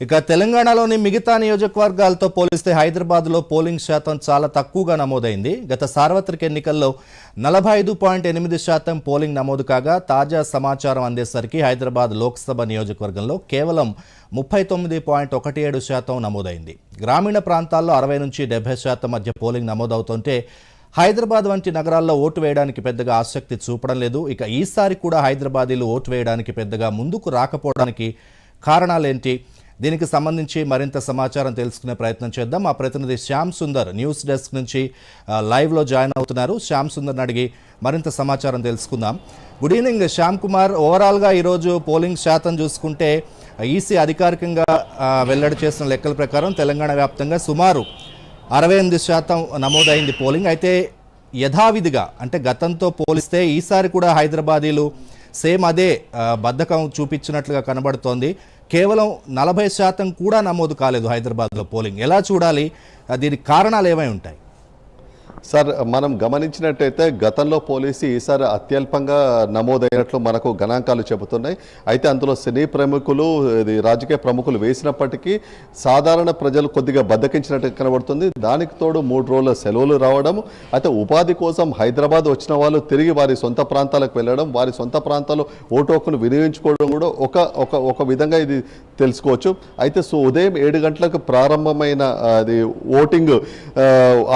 ఇక తెలంగాణలోని మిగతా నియోజకవర్గాలతో పోలిస్తే హైదరాబాద్లో పోలింగ్ శాతం చాలా తక్కువగా నమోదైంది. గత సార్వత్రిక ఎన్నికల్లో నలభై ఐదు పాయింట్ ఎనిమిది శాతం పోలింగ్ నమోదు కాగా తాజా సమాచారం అందేసరికి హైదరాబాద్ లోక్సభ నియోజకవర్గంలో కేవలం ముప్పై తొమ్మిది పాయింట్ ఒకటి ఏడు శాతం నమోదైంది. గ్రామీణ ప్రాంతాల్లో అరవై నుంచి డెబ్బై శాతం మధ్య పోలింగ్ నమోదవుతుంటే హైదరాబాద్ వంటి నగరాల్లో ఓటు వేయడానికి పెద్దగా ఆసక్తి చూపడం లేదు. ఇక ఈసారి కూడా హైదరాబాదీలు ఓటు వేయడానికి పెద్దగా ముందుకు రాకపోవడానికి కారణాలేంటి? దీనికి సంబంధించి మరింత సమాచారం తెలుసుకునే ప్రయత్నం చేద్దాం. మా ప్రతినిధి శ్యామ్ సుందర్ న్యూస్ డెస్క్ నుంచి లైవ్లో జాయిన్ అవుతున్నారు. శ్యామ్ సుందర్ని అడిగి మరింత సమాచారం తెలుసుకుందాం. Good evening Shyam Kumar. ఓవరాల్గా ఈరోజు పోలింగ్ శాతం చూసుకుంటే ఈసీ అధికారికంగా వెల్లడి చేసిన లెక్కల ప్రకారం తెలంగాణ వ్యాప్తంగా సుమారు అరవై ఎనిమిది శాతం నమోదైంది పోలింగ్. అయితే యథావిధిగా అంటే గతంతో పోలిస్తే ఈసారి కూడా హైదరాబాదీలు సేమ్ అదే బద్ధకం చూపించినట్లుగా కనబడుతోంది. కేవలం నలభై శాతం కూడా నమోదు కాలేదు హైదరాబాద్లో పోలింగ్. ఎలా చూడాలి? దీనికి కారణాలు ఏమై ఉంటాయి? సార్ మనం గమనించినట్టయితే గతంలో పోలీసు ఈసారి అత్యల్పంగా నమోదైనట్లు మనకు గణాంకాలు చెబుతున్నాయి. అయితే అందులో సినీ ప్రముఖులు ఇది రాజకీయ ప్రముఖులు వేసినప్పటికీ సాధారణ ప్రజలు కొద్దిగా బద్దకించినట్టు కనబడుతుంది. దానికి తోడు మూడు రోజుల సెలవులు రావడం అయితే ఉపాధి కోసం హైదరాబాద్ వచ్చిన వాళ్ళు తిరిగి వారి సొంత ప్రాంతాలకు వెళ్ళడం వారి సొంత ప్రాంతాల్లో ఓటు హక్కును వినియోగించుకోవడం కూడా ఒక ఒక ఒక విధంగా ఇది తెలుసుకోవచ్చు. అయితే సో ఉదయం ఏడు గంటలకు ప్రారంభమైన అది ఓటింగ్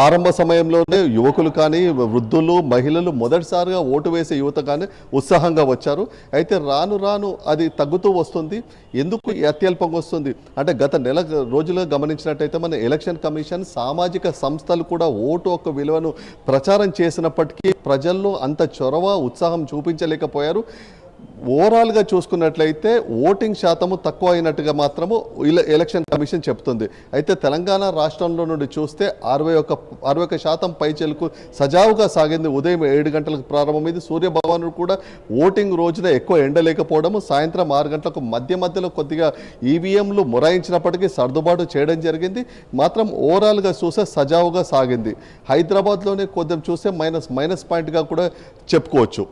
ఆరంభ సమయంలోనే యువకులు కానీ వృద్ధులు మహిళలు మొదటిసారిగా ఓటు వేసే యువత కానీ ఉత్సాహంగా వచ్చారు. అయితే రాను రాను అది తగ్గుతూ వస్తుంది. ఎందుకు అత్యల్పంగా వస్తుంది? అంటే గత నెల రోజులుగా గమనించినట్టయితే మన ఎలక్షన్ కమిషన్ సామాజిక సంస్థలు కూడా ఓటు యొక్క విలువను ప్రచారం చేసినప్పటికీ ప్రజల్లో అంత చొరవ ఉత్సాహం చూపించలేకపోయారు. ఓవరాల్గా చూసుకున్నట్లయితే ఓటింగ్ శాతము తక్కువ అయినట్టుగా మాత్రము ఎలక్షన్ కమిషన్ చెప్తుంది. అయితే తెలంగాణ రాష్ట్రంలో నుండి చూస్తే అరవై ఒక అరవై ఒక శాతం పైచెలకు సజావుగా సాగింది ఉదయం ఏడు గంటలకు ప్రారంభమైంది సూర్యభవన్ కూడా ఓటింగ్ రోజున ఎక్కువ ఎండలేకపోవడము సాయంత్రం ఆరు గంటలకు మధ్య మధ్యలో కొద్దిగా ఈవీఎంలు మొరాయించినప్పటికీ సర్దుబాటు చేయడం జరిగింది. మాత్రం ఓవరాల్గా చూస్తే సజావుగా సాగింది. హైదరాబాద్లోనే కొద్దిగా చూస్తే మైనస్ మైనస్ పాయింట్గా కూడా చెప్పుకోవచ్చు.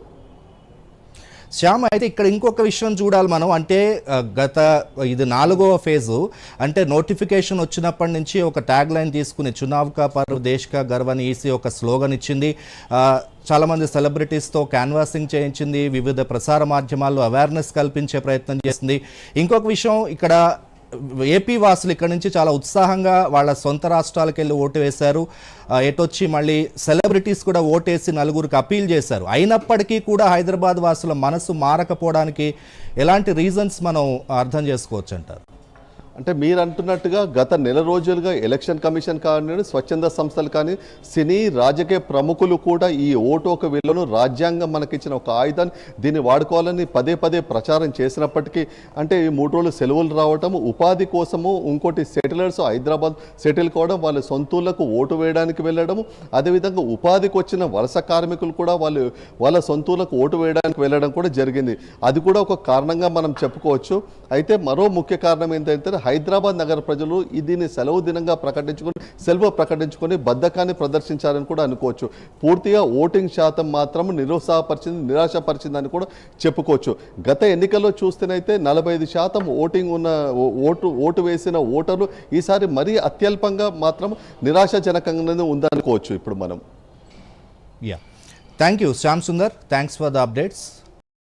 శ్యామ్ అయితే ఇక్కడ ఇంకొక విషయం చూడాలి మనం. అంటే గత ఇది నాలుగవ ఫేజు. అంటే నోటిఫికేషన్ వచ్చినప్పటి నుంచి ఒక ట్యాగ్ లైన్ తీసుకుని చునావ్ కా పర్వ్ దేశ్ కా గర్వ్ అని ఈసీ ఒక స్లోగన్ ఇచ్చింది. చాలామంది సెలబ్రిటీస్తో క్యాన్వాసింగ్ చేయించింది. వివిధ ప్రసార మాధ్యమాల్లో అవేర్నెస్ కల్పించే ప్రయత్నం చేసింది. ఇంకొక విషయం ఇక్కడ ఏపీ వాసులు ఇక్కడ నుంచి చాలా ఉత్సాహంగా వాళ్ళ సొంత రాష్ట్రాలకు వెళ్ళి ఓటు వేశారు. ఎటొచ్చి మళ్ళీ సెలబ్రిటీస్ కూడా ఓటేసి నలుగురికి అపీల్ చేశారు. అయినప్పటికీ కూడా హైదరాబాద్ వాసుల మనసు మారకపోవడానికి ఎలాంటి రీజన్స్ మనం అర్థం చేసుకోవచ్చు అంటారు అంటే మీరు అంటున్నట్టుగా గత నెల రోజులుగా ఎలక్షన్ కమిషన్ కానీ స్వచ్ఛంద సంస్థలు కానీ సినీ రాజకీయ ప్రముఖులు కూడా ఈ ఓటు ఒక విలువను రాజ్యాంగం మనకిచ్చిన ఒక ఆయుధాన్ని దీన్ని వాడుకోవాలని పదే పదే ప్రచారం చేసినప్పటికీ అంటే ఈ మూడు రోజులు సెలవులు రావటం ఉపాధి కోసము ఇంకోటి సెటిలర్స్ హైదరాబాద్ సెటిల్ కావడం వాళ్ళ సొంతూళ్ళకు ఓటు వేయడానికి వెళ్ళడము అదేవిధంగా ఉపాధికి వచ్చిన వలస కార్మికులు కూడా వాళ్ళు వాళ్ళ సొంతూళ్ళకు ఓటు వేయడానికి వెళ్ళడం కూడా జరిగింది. అది కూడా ఒక కారణంగా మనం చెప్పుకోవచ్చు. అయితే మరో ముఖ్య కారణం ఏంటంటే హైదరాబాద్ నగర ప్రజలు దీన్ని సెలవు దినంగా ప్రకటించుకొని సెలవు ప్రకటించుకొని బద్ధకాన్ని ప్రదర్శించారని కూడా అనుకోవచ్చు. పూర్తిగా ఓటింగ్ శాతం మాత్రం నిరుత్సాహపరిచింది నిరాశపరిచిందని కూడా చెప్పుకోవచ్చు. గత ఎన్నికల్లో చూస్తేనైతే నలభై ఐదు శాతం ఓటింగ్ ఉన్న ఓ- ఓటు ఓటు వేసిన ఓటర్లు ఈసారి మరీ అత్యల్పంగా మాత్రం నిరాశాజనకంగానే ఉందనుకోవచ్చు ఇప్పుడు మనం. Yeah thank you Shyam Sundar thanks for the updates